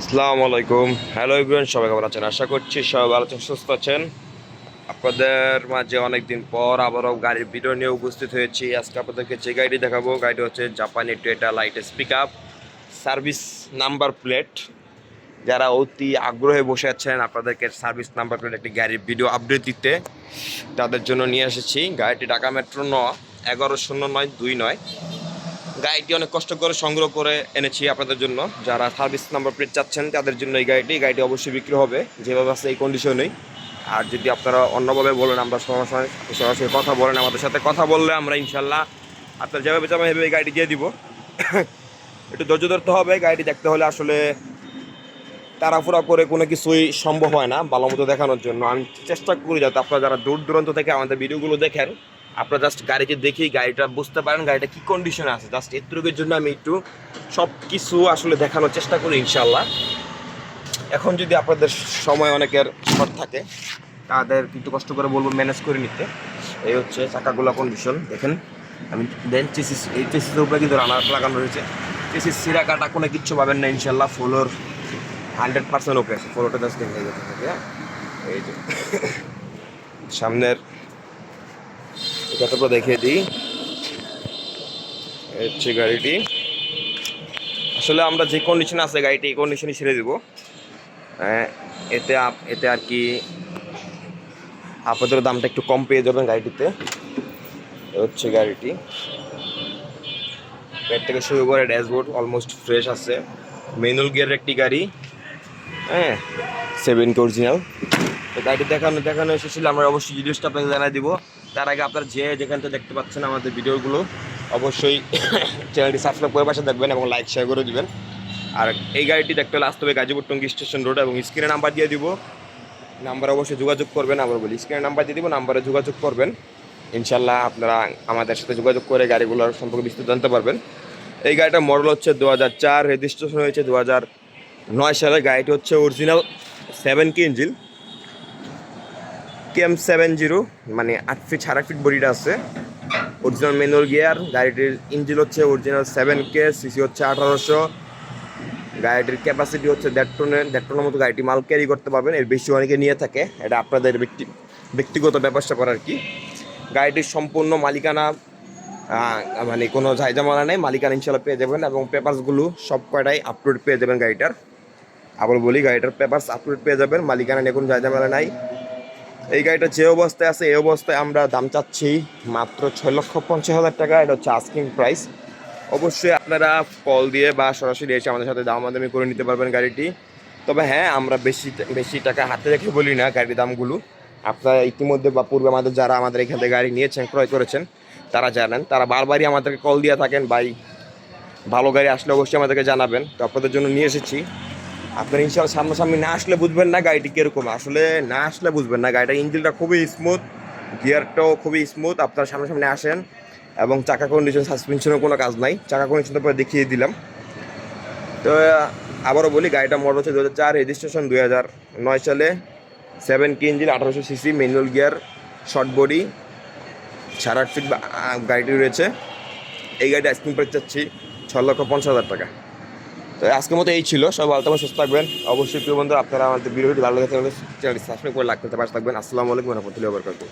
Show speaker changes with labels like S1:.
S1: আসসালামু আলাইকুম। হ্যালো ইব্রাহিম সবাই কেমন আছেন? আশা করছি সবাই ভালো আছেন, সুস্থ আছেন। আপনাদের মাঝে অনেকদিন পর আবারও গাড়ির ভিডিও নিয়ে উপস্থিত হয়েছি। আজকে আপনাদেরকে যে গাড়িটি দেখাবো, গাড়িটি হচ্ছে জাপানি টোয়েটা লাইটের pick up service number plate যারা অতি আগ্রহে বসে আছেন, আপনাদেরকে সার্ভিস নাম্বার প্লেট একটি গাড়ির ভিডিও আপডেট দিতে, তাদের জন্য নিয়ে এসেছি। গাড়িটি ঢাকা মেট্রো ন, এগারো শূন্য নয়, দুই নয়। গাড়িটি অনেক কষ্ট করে সংগ্রহ করে এনেছি আপনাদের জন্য। যারা সার্ভিস নাম্বার প্লেট চাচ্ছেন, তাদের জন্য এই গাড়িটি। গাড়িটি অবশ্যই বিক্রি হবে। যেভাবে আছে এই কন্ডিশনেই আর যদি আপনারা অন্যভাবে বলেন, আমরা সরাসরি সরাসরি কথা বলেন, আমাদের সাথে কথা বললে আমরা ইনশাল্লাহ আপনার যেভাবে চাবেন সেভাবে এই গাড়িটি দিয়ে দিব। একটু ধৈর্য ধরতে হবে। গাড়িটি দেখতে হলে আসলে তাড়াফুড়া করে কোনো কিছুই সম্ভব হয় না, ভালো মতো দেখানোর জন্য। আমি চেষ্টা করি যাতে আপনারা যারা দূর দূরান্ত থেকে আমাদের ভিডিওগুলো দেখেন আপনারা জাস্ট গাড়িকে দেখেই গাড়িটা বুঝতে পারেন, গাড়িটা কী কন্ডিশনে আছে। জাস্ট এতটুকুর জন্য আমি একটু সব কিছু আসলে দেখানোর চেষ্টা করি ইনশাল্লাহ এখন যদি আপনাদের সময় অনেকের শর্ট থাকে, তাদের একটু কষ্ট করে বলব ম্যানেজ করে নিতে। এই হচ্ছে চাকাগুলো কন্ডিশন দেখেন। আমি দেন চেসিস এই চেসিসের উপরে কিন্তু রানার লাগানো রয়েছে। চেসিস সিরা কাটা কোনো কিচ্ছু পাবেন না ইনশাল্লাহ ফ্লোর হান্ড্রেড পার্সেন্ট ওকে আছে। ফ্লোরটা জাস্ট দেখে? এই যে, সামনের তো দেখিয়ে দিই। হচ্ছে গাড়িটি। আসলে আমরা যে কন্ডিশনে আছে গাড়িটি, এই কন্ডিশনে ছেড়ে দেবো। এতে এতে আর কি আপাতত দামটা একটু কম পেয়ে যাবেন গাড়িটিতে। হচ্ছে গাড়িটি। পেট থেকে শুরু করে ড্যাশবোর্ড অলমোস্ট ফ্রেশ আছে। ম্যানুয়াল গিয়ারের একটি গাড়ি। হ্যাঁ সেভেন অরিজিনাল তো গাড়িটি দেখানো দেখানো এসেছিল, আমরা অবশ্যই ডিটেলসটা আপনাকে জানাই দিব। তার আগে আপনারা যে যেখান থেকে দেখতে পাচ্ছেন আমাদের ভিডিওগুলো, অবশ্যই চ্যানেলটি সাবস্ক্রাইব করে পাশে দেখবেন এবং লাইক শেয়ার করে দেবেন। আর এই গাড়িটি দেখতে হলে আসতে হবে গাজীপুর টঙ্গী স্টেশন রোড এবং স্ক্রিনে নাম্বার দিয়ে দিব। নাম্বারে অবশ্যই যোগাযোগ করবেন, আবার বলি স্ক্রিনে নাম্বার দিয়ে দিব নাম্বারে যোগাযোগ করবেন। ইনশাল্লাহ আপনারা আমাদের সাথে যোগাযোগ করে গাড়িগুলোর সম্পর্কে বিস্তারিত জানতে পারবেন। এই গাড়িটার মডেল হচ্ছে দু হাজার চার রেজিস্ট্রেশন হয়েছে দু হাজার নয় সালে গাড়িটি হচ্ছে original seven K engine KM seven zero মানে আট ফিট সাড়ে ফিট বডিটা আছে। অরিজিনাল ম্যানুয়াল গিয়ার গাড়িটির ইঞ্জিন হচ্ছে অরিজিনাল সেভেন কে সিসি হচ্ছে আঠারোশো। গাড়িটির ক্যাপাসিটি হচ্ছে দেড় টনের দেড় টনের মতো গাড়িটি মাল ক্যারি করতে পারবেন। এর বেশি অনেকে নিয়ে থাকে, এটা আপনাদের ব্যক্তি, ব্যক্তিগত ব্যাপার স্যাপার আর কি। গাড়িটির সম্পূর্ণ মালিকানা মানে কোনো ঝাইজামালা নেই, মালিকানা ইনশাল্লাহ পেয়ে যাবেন এবং পেপারসগুলো সব কয়টাই আপলোড পেয়ে যাবেন গাড়িটার। আবার বলি, গাড়িটার পেপারস আপলোড পেয়ে যাবেন, মালিকানা নিয়ে কোনো ঝাইজামালা নাই। এই গাড়িটা যে অবস্থায় আছে, এই অবস্থায় আমরা দাম চাচ্ছি মাত্র ছয় লক্ষ পঞ্চাশ হাজার টাকা। এটা হচ্ছে আস্কিং প্রাইস অবশ্যই আপনারা কল দিয়ে বা সরাসরি এসে আমাদের সাথে দামাদামি করে নিতে পারবেন গাড়িটি। তবে হ্যাঁ আমরা বেশি বেশি টাকা হাতে রেখে বলি না গাড়ির দামগুলো। আপনারা ইতিমধ্যে বা পূর্বে আমাদের যারা আমাদের এখান থেকে গাড়ি নিয়েছেন, ক্রয় করেছেন, তারা জানেন। তারা বারবারই আমাদেরকে কল দিয়ে থাকেন, ভাই, ভালো গাড়ি আসলে অবশ্যই আমাদেরকে জানাবেন। তো আপনাদের জন্য নিয়ে এসেছি। আপনার ইনশাল্লাহ সামনাসামনি না আসলে বুঝবেন না গাড়িটি কীরকম। আসলে না আসলে বুঝবেন না, গাড়িটার ইঞ্জিনটা খুবই স্মুথ গিয়ারটাও খুবই স্মুথ আপনার সামনাসামনি আসেন এবং চাকা কন্ডিশন সাসপেনশনের কোনো কাজ নাই। চাকা কন্ডিশন তো পরে দেখিয়ে দিলাম। তো, আবারও বলি, গাড়িটা মডেল হচ্ছে দু হাজার চার রেজিস্ট্রেশন দুই হাজার নয় সালে। সেভেন কে ইঞ্জিন আঠারোশো CC manual gear short body সাড়ে আট ফিট গাড়িটি রয়েছে। এই গাড়িটা আইসক্রিম প্রাইস চাচ্ছি ছ লক্ষ পঞ্চাশ হাজার টাকা। তো আজকের মতো এই ছিল। সব ভালো থাকবেন, সুস্থ থাকবেন। অবশ্যই প্রিয় বন্ধু আপনারা আমাদের ভিডিওটি ভালো লাগে চ্যানেলটি সাবস্ক্রাইব করে লাগতে পাশে থাকবেন। আসসালামু আলাইকুম রহমতুল্লাহ বরকাতুহ।